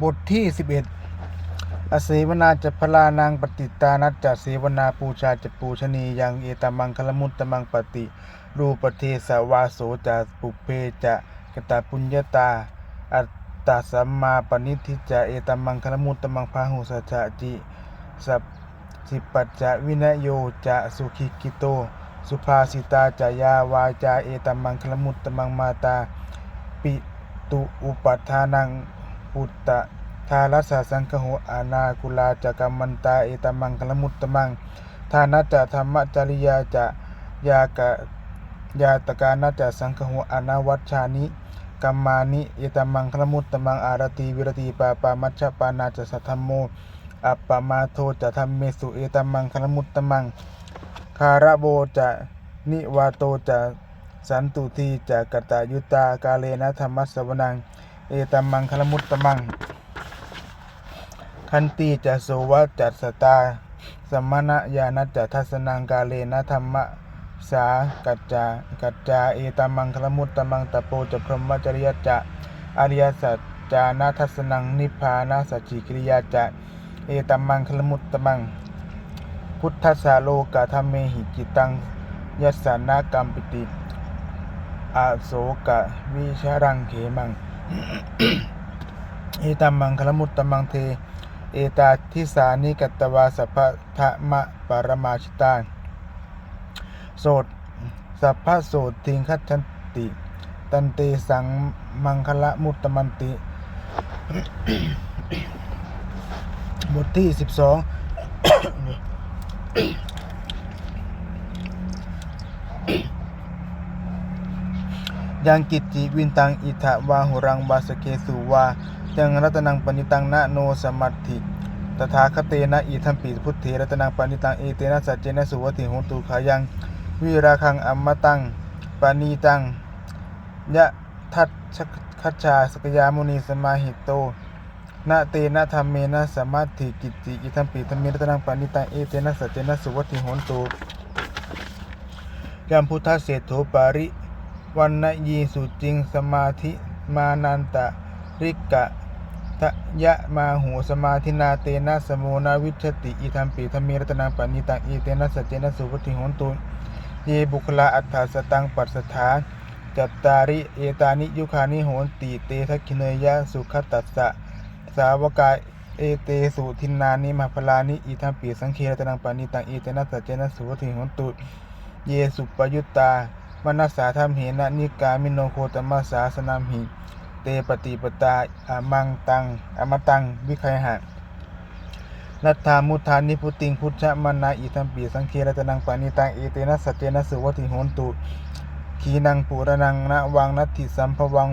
บทที่ 11 อเสวนาจะพลานังปฏิตานัจจเสวนาปูชาจะปูชนียังเอตมังคลมุตตมังปฏิรูปเทสวาโสจะปุเพจะกตาปุญญาตา อัตตาสัมมาปณิทิจะเอตมังคลมุตตมังพาหุสัจจิสัพสิปัจจะวินโยจะสุขิกิโต สุภาสิตาจายาวาจาเอตมังคลมุตตมังมาตา ปิตุอุปัฏฐานัง ปุตตะทารัสสะสังคโหอานาคุลาจักรมมันตาเอตมังคลมุตตมังทานัจจะธรรมจริยาจะยากะยาตกานัจจะสังคโหอานาวัชชานิกัมมานิเอตมังคลมุตตมังอารติวิรติปาปามัชฌปานาจะสัทธมโมอัปปมาโทจะธรรมเมสุเอตมังคลมุตตมังคาระโบจะนิวาโตจะสันตุทีจากกตายุตากาเลนะธรรมสวนัง เอตัมมังคลมุตตมัง คันตีจะโสวะจัตสตา สมณะญาณจัตทัสนังกาเลนะธรรมสากัจจากัจจาเอตัมมังคลมุตตมังตะโปจะพรหมจริยจะอริยสัจจานาทัสนังนิพพานาสัจจิกิริยาจะเอตัมมังคลมุตตมัง พุทธสาโลกาธรรมเมหิจิตังยัสสานากรรมปิติอาโศกะวิชารังเขมัง เอตัมมังคลมุตตมังเท เอตาทิสานิกัตวาสัพพะมะปรมาชิตาโสดสัพพะโสดทิงคัจฉันติ ตันเตสังมังคละมุตตมันติ บทที่สิบสอง ยังกิจจิวินตังอิทะวาหุรังวาสเกสุวายังรัตนังปณิตังนะโนสมัตถิตถาคเตนะอิทัมปิพุทเถรัตนังปณิตังเอเตนะสัจเจนะสุวติโหตุขายัง วิราคังอัมมตังปณีตังยะทัตชคัจฉาสกยามุนีสมาหิโตนะเตนะธรรมเมนะสมัตถิกิจจิอิทัมปิธรรมเมรัตนังปณิตังเอเตนะสัจเจนะสุวติโหตุยัมพุทธเศรษโปาริ วันนยีสุจิงสมาธิมานันตะริกะทะยะมาหูสมาธินาเตนะสโมนาวิชติอิทัมปีธรรมีรัตนาปณิตังอีเตนะสัจเจนะสุปฏิหนตุเยบุคลาอัฏฐาสตังปัสสถาจัตตาริเอตานิยุคานิโหนติเตทักขิเนยะสุขตัสสะสาวกายเอเตสุทินนานิมาพลานิอิทัมปีสังเครัตนังปณิตังอีเตนะสัจเจนะสุปฏิหนตุเยสุปยุตตา มนัสสาธรรมเหนะนิกามิโนโคตมัสสาสนามหิ เตปฏิปตาอามังตังอมตัง วิคัยหะนัตถามุทานิพุติงพุทธมนาอิทัมปีสังเครตนังปานิตังเอเตนะสัจเจนะสุวัติโหนตุขีนังปุรนังนะวังนัตถิสัมภวัง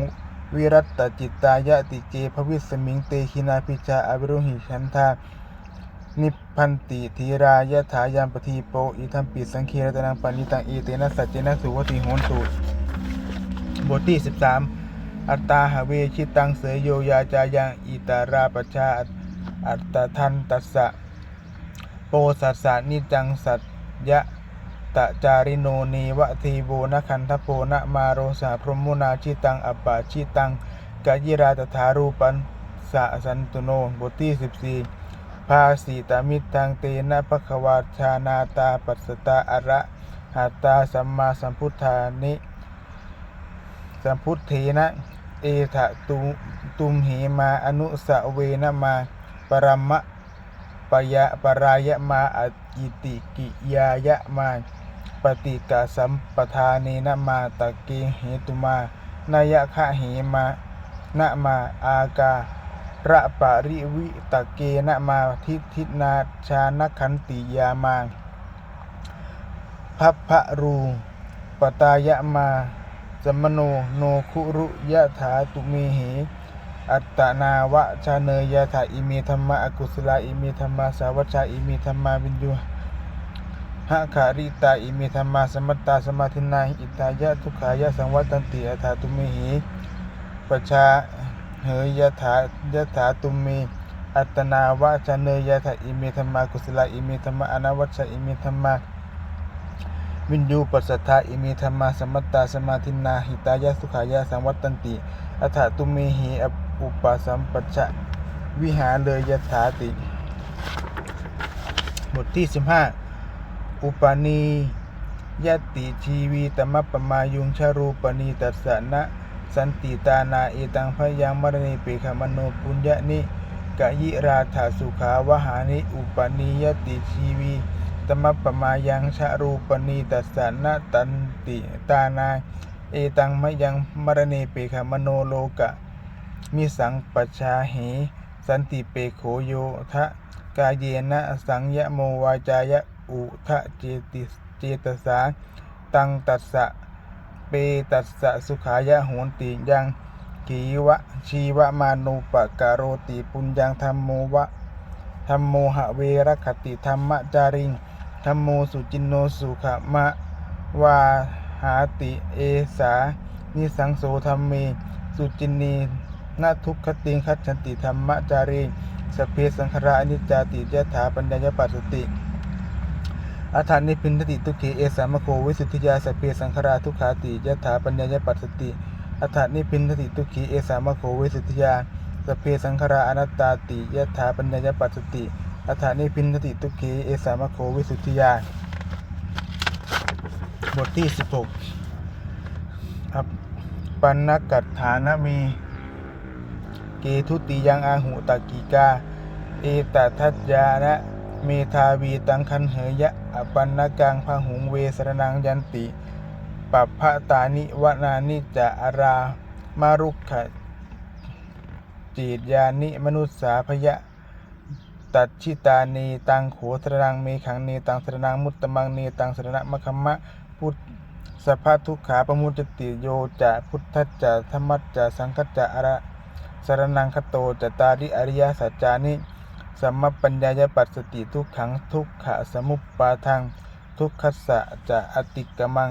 วิรัตตจิตตายะติเจภวิสมิงเตหินาพิชาอวิรุหิชันธา นิพพันติธีรายะถายามปทีโปอิทัมปิสังเครตนังปานิตังเอเตนะสัจเจนะสุวติโหนตุบทที่13อัตตาหเวชิตังเสยโยยาจายังอิตาราปชาอัตตทันตัสสะโปสัสสะนิจังสัตยะตะจาริโนเนวะทีโบนะคันทโพนะมาโรสาพรมุนาชิตังอัปปาชิตังกายิราตถารูปันสะสันตุโนบทที่14 ภาสีตามิตังเตนะภควาชานาตาปัสตาอะระหัตตาสัมมาสัมพุทธานิสัมพุทเทนะ เอถะตุตุมเหมาอนุสเวนะมา ปรมะปยะปรายะมาออิติกิยายะมา ปฏิกาสัมปทาเนนะมาตะเกเหตุมานายะคะเหมานะมา อากา ระปะริวิตะเกนะมาทิทินาชานขันติยามาพัพพะรูปตายะมาสมโนโนคุรุยะถาตุเมเหอัตตนาวะชาเนยะถาอิเมธรรมะอกุศลาอิเมธรรมะสาวัชชาอิเมธรรมะวินยูหะขาริตาอิเมธรรมะสมัตตาสมาธินาอิตายะทุขายะสังวัตันติอัฏฐาตุเมเหปชา เหยยะถายะถาตุมเมอัตนาวะชะเนยยะถาอิเมธรรมากุศลาอิเมธรรมาอนาวัชอิเมธรรมาวินยูปัสสัทธาอิเมธรรมาสมัตตาสมาธินาหิตายะสุขายะสังวัตตันติอัฏฐตุมเมหิอุปปะสัมปัชะวิหารเลยยถาติบทที่ 15 อุปนียติชีวีตมปปมายุงชารูปนีตัสสนะ สันติตานาเอตังพยังมรณีเปขมโนปุญญะนิกะยิราธาสุขาวหานิอุปนียติชีวีตมปมายังชารูปนีตัสสนะตันติตานาเอตังมยังมรณีเปขมโนโลกะ มิสังปชาเหสันติเปโขโยทะกายเยนะสังยะโมวาจายะอุทะเจติเจตสาตังตัสสะ เปตัสสะสุขายะโหนติยังกีวะชีวะมานุปกาโรติปุญญังธรรมโมวะธรรมโมหะเวรคติธรรมจาริงธรรมโมสุจินโนสุขมะวาหาติเอสานิสังโสธรรมเมสุจินนีนาทุกขติงคัจฉันติธรรมจารีสเพสังขราอนิจจาติยถาปัญญายปัสสติ อัฏฐานิพินทติทุกเขเอสามโควิสุทธิยาสเพสังขราทุขาติยถาปัญญายปัสสติอัฏฐานิพินทติทุกเขเอสามโควิสุทธิยาสเพสังขราอนัตตาติยถาปัญญายปัสสติอัฏฐานิพินทติทุกเขเอสามโควิสุทธิยา บทที่16อัปปันนกัตฐานะมีเกทุติยังอาหุตกิกา เอตทัจญานะ เมธาวีตังคันเหยะอปันนกังพหุงเวสรนังยันติปัปพะตานิวนานิจะอารามารุขขจีตยานิมนุษสาพยะ ตัดชิตานีตังโขสรนังเมขังเนตังสรนังมุตตมังเนตังสรณะมะคัมมะพุทธสภาทุกขาปมุจจติโยจะพุทธัจจะธรรมจจะสังคจจะอระสรนังคโตจตาริอริยสัจจานิ สัมมปัญญายปัสสติทุกขังทุกขะสมุปปาทังทุกขสะจะอติกมัง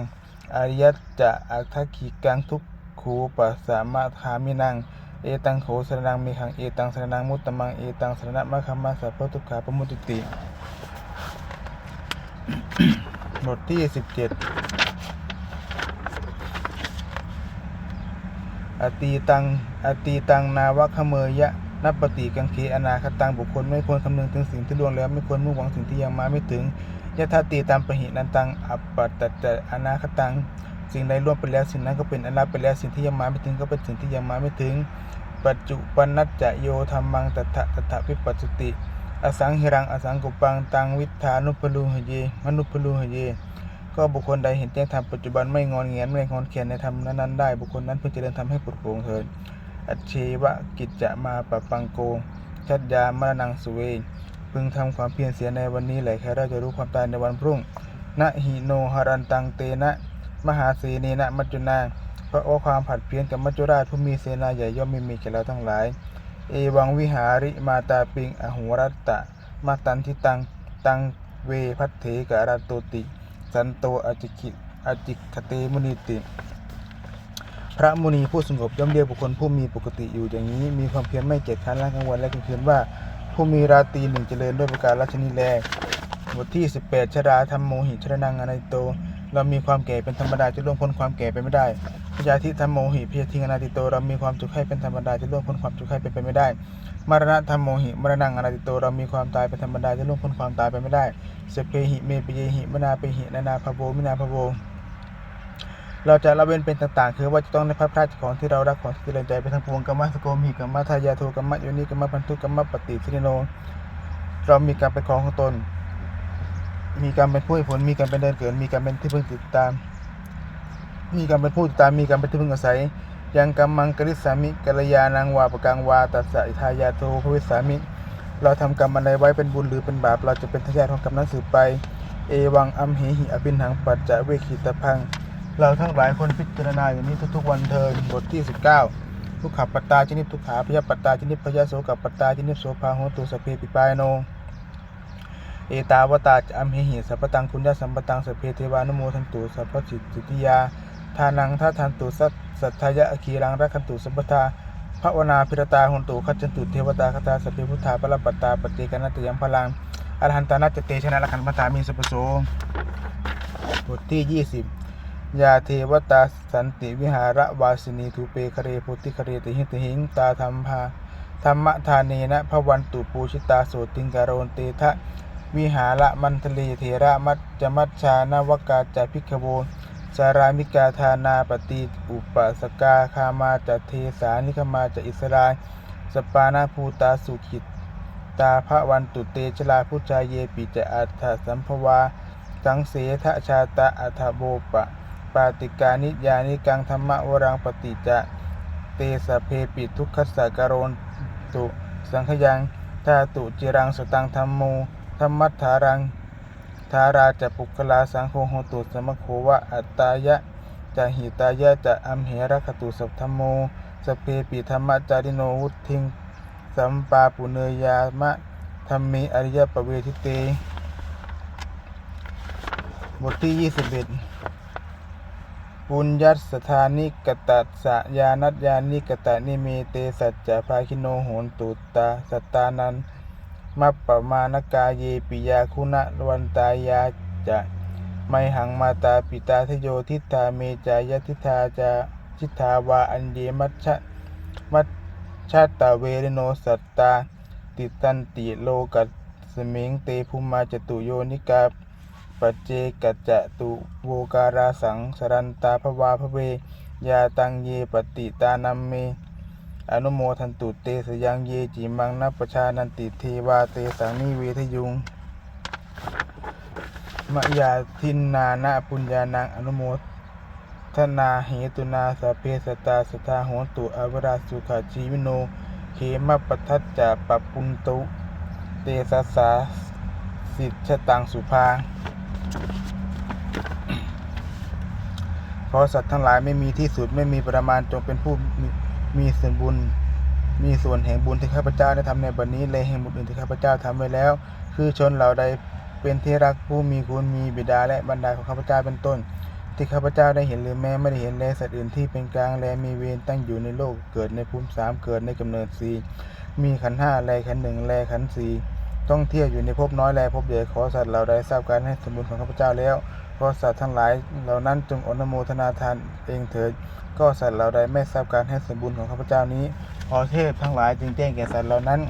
อริยจะอัตถขีกังทุกขูปสสะมะคามินังเอตังโขสรนังมีขังเอตังสรนังมุตตมังเอตังสรณะมะคัมมะสัพพทุกขาปมุจจติบทที่สิบเจ็ดอตีตังอตีตังนาวะขเมยะ นับปฏิกังเขอนาคตังบุคคลไม่ควรคำนึงถึงสิ่งที่ล่วงแล้ว ไม่ควรมุ่งหวังสิ่งที่ยังมาไม่ถึงยะธาตีตามปหินันตังอัปปัตตะอนาคตัง สิ่งใดล่วงไปแล้วสิ่งนั้นก็เป็นอนาคตไปแล้วสิ่งที่ยังมาไม่ถึงก็เป็นสิ่งที่ยังมาไม่ถึง ปัจจุปนัจจะโยธรรมังตถะตถะวิปัสสติ อสังหิรังอสังกุปังตังวิธานุปลูหเยมนุปลูหเยก็บุคคลใดเห็นแจ้งธรรมปัจจุบันไม่งอนเงียนไม่งอนเขียนในธรรมนั้นๆได้บุคคลนั้นเพื่อเจริญธรรมให้ปลดโปร่งเถิด อัจเชวะกิจจะมาปะปังโก ชัดยามรณังสุเวพึงทำความเพียรเสียในวันนี้แหละแค่เราจะรู้ความตายในวันพรุ่งนะหิโนหรันตังเตนะ มหาเสนีนะมัจจุนาเพราะว่าความผัดเพี้ยนกับมัจจุราชผู้มีเสนาใหญ่ย่อมไม่มีแก่เราทั้งหลาย เอวังวิหาริมาตาปิงอหุรัตตะ มาตันทิตังตังเวพัทเถกะรัตโตติ สันโตอจิกิอจิกเตมุนิติ พระมุนีผู้สงบย่อมเรียกบุคคลผู้มีปกติอยู่อย่างนี้ มีความเพียรไม่เกียจคร้านและกังวลและกังเพียรว่า ผู้มีราตรีหนึ่งเจริญด้วยประการราชนิแลบทที่ 18 ชราธรรมโมหิชรนังอนัยโต เรามีความแก่เป็นธรรมดาจะล่วงพ้นความแก่ไปไม่ได้พยาธิธรรมโมหิพยาธิอนาติโต เรามีความจุกไข้เป็นธรรมดาจะล่วงพ้นความจุกไข้เป็นไปไม่ได้ มรณะธรรมโมหิมรณังอนาติโต เรามีความตายเป็นธรรมดาจะล่วงพ้นความตายไปไม่ได้สเพหิเมปเยหิมนาเปหินานาภโวมินาภโว เราจะละเว้นเป็นต่างๆ คือว่าจะต้องในพระพราชของที่เรารักของที่เจริญใจไปทั้งปวงกรรมะสโกมหิกรรมะทายาโทกรรมะโยนิกรรมะพันธุกรรมะปฏิสิริโน เรามีการเป็นของของตน มีการเป็นผู้ให้ผล มีการเป็นเดินเกิด มีการเป็นที่พึ่งติดตาม มีการเป็นผู้ติดตาม มีการเป็นที่พึ่งอาศัย ยังกัมมังกริสามิกัลยานังวาปกังวาตัสสะทายาโทภวิสามิ เราทำกรรมอะไรไว้เป็นบุญหรือเป็นบาป เราจะเป็นทายาทของกรรมนั้นสืบไป เอวังอัมเหหิอภินหังปัจจะเวคิตพัง เราทั้งหลายคนพิจารณาอย่างนี้ทุกๆวันเทินบทที่ 19 ทุกขปัตตาชนิดทุกขาพยาปัตตาชนิดพยาโสกับปัตตาชนิดโสภาโหตุสเพปิปายโน เอตาวตาจอัมเหหิสัพตังคุณยสัมปตังสเพเทวานุโมทันตุสัพพจิตสิทธิยาทานังท่าทันตุสัตสัทธายะอคีรังรักขันตุสัพพทาพระวนาพิรตาหุนตุขจันตุเทวตาคตาสเพพุทธาปรปัตตาปฏิกนัตยัมพลังอรหันตานัจเตชนะละขันพตามีสัพโสบทที่ 20 ยาเทวตาสันติวิหาระวาสินีทูเปคเรโพธิคเรติหิติหิงตาธรรมภาธรรมทานเนะพระวันตุปูชิตาโสติงการโรนเตทะวิหารมันทลีเถระมัจจมัชชานวกาจาพิกขโวสารามิกาธานาปฏิอุปสกาคามาจะเทสานิคมาจะอิสรายสปานาภูตาสุขิตตาพระวันตุเตชลาพุชายเยปิจะอัฏฐสัมภวาสังเสทะชาตะอัฐโบปะาติกานิยานิกังธรรมวรังปฏิจะเตสะเพปิทุกขสสะกโรนตุสังขยังทาตุจิรังสตังธรรมโมธรรมัทธารังทาราจะปุคลาสังโฆโหตุสมโควะอัตตายะจะหิตายะจะอัมเหระคตุสัพธมโมสเพปิธรรมจาริโนวุทิงสัมปาปุเนยามะธรรมิอริยปเวทิเต บทที่ 21 ปุญญัสสถานิกตัสสะยานัตยานิกตะนิเมเตสัจจะภาคิโนโหนตุตาสัตตานันมัปปมานกาเยปิยาคุณะวันตายาจะไมหังมาตาปิตาทโยทิฏฐาเมจายทิฏฐาจาทิฏฐาวาอันเยมัชชะมัชชาตาเวรโนสัตตา ติตันติโลกัสสมิงเตภุมาจตุโยนิกา ปัจเจกัจจะตุโวการาสังสรันตาภวาภเวยาตังเยปฏิตานัมเม อนุโมทันตุเตสยังเยจิมังนัปชานันติเทวาเตสังนิเวทยุงมะยาทินนานะปุญญานังอนุโมทนาเหตุนาสเพสตาสทาโหตุอวราสุขชีวิโนเขมปทัจจะปปุนตุ เตสสสาสิทชตังสุภา เพราะสัตว์ทั้งหลายไม่มีที่สุดไม่มีประมาณจงเป็นผู้มีส่วนบุญ มีส่วนแห่งบุญที่ข้าพเจ้าได้ทำในบัดนนี้และแห่งบุญอื่นที่ข้าพเจ้าทำไว้แล้ว คือชนเหล่าใดเป็นที่รักผู้มีคุณมีบิดาและบรรดาของข้าพเจ้าเป็นต้น ที่ข้าพเจ้าได้เห็นหรือแม้ไม่ได้เห็นแลสัตว์อื่นที่เป็นกลางแลมีเวรตั้งอยู่ในโลกเกิดในภูมิสามเกิดในกำเนิดสี่มีขันห้าแลขันหนึ่งแลขันสี่ต้องเที่ยวอยู่ในภพน้อยแลภพใหญ่ขอสัตว์เหล่าใดทราบการให้สมบูรณ์ของข้าพเจ้าแล้ว เพราะสัตว์ทั้งหลายเหล่านั้นจงอนุโมทนาทานเองเถิด ก็สัตว์เหล่าใดไม่ทราบการให้สมบูรณ์ของข้าพเจ้านี้ ขอเทพทั้งหลายจึงแจ้งแก่สัตว์เหล่านั้น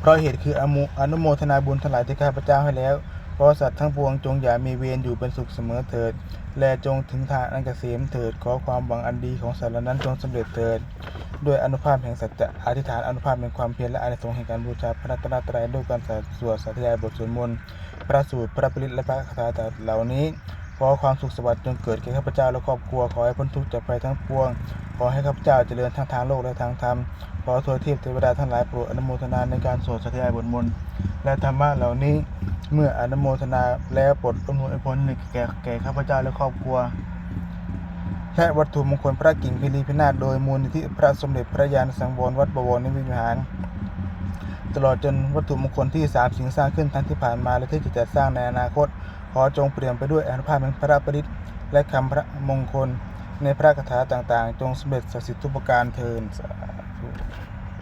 เพราะเหตุคืออนุอนุโมทนาบุญทั้งหลายที่ข้าพเจ้าให้แล้ว เพราะสัตว์ทั้งปวงจงอย่ามีเวรอยู่เป็นสุขเสมอเถิด และจงถึงทางอันเกษมเถิด ขอความหวังอันดีของสารนั้นจงสำเร็จเถิด ด้วยอนุภาพแห่งสัจจะอธิษฐานอนุภาพแห่งความเพียรและอานิสงส์แห่งการบูชาพระรัตนตรัยด้วยการสวดสาธยายบทสวดมนต์พระสูตรพระปริตและพระคาถาเหล่านี้ ขอความสุขสวัสดิ์จงเกิดแก่ข้าพเจ้าและครอบครัว ขอให้พ้นทุกข์จากภัยทั้งปวง ขอให้ข้าพเจ้าเจริญทั้งทางโลกและทางธรรม ขอทวยเทพเทวดาทั้งหลายโปรดอนุโมทนาในการสวดสาธยายบทมนต์และธรรมะเหล่านี้เมื่ออนุโมทนาแล้วโปรดอำนวยผลให้แก่แก่ข้าพเจ้าและครอบครัว และวัตถุมงคลพระกิ่งพิลีพินาศโดยมูลนิธิพระสมเด็จพระยาณสังวรวัดบวรนิวิหารตลอดจนวัตถุมงคลที่สามสิ่งสร้างขึ้นทั้งที่ผ่านมาและที่จะจัดสร้างในอนาคต ขอจงเปลี่ยนไปด้วยอนุภาพแห่งพระปริตและคำพระมงคลในพระคาถาต่างๆ จงสำเร็จศักดิ์สิทธิ์ทุกประการเทินสาธุ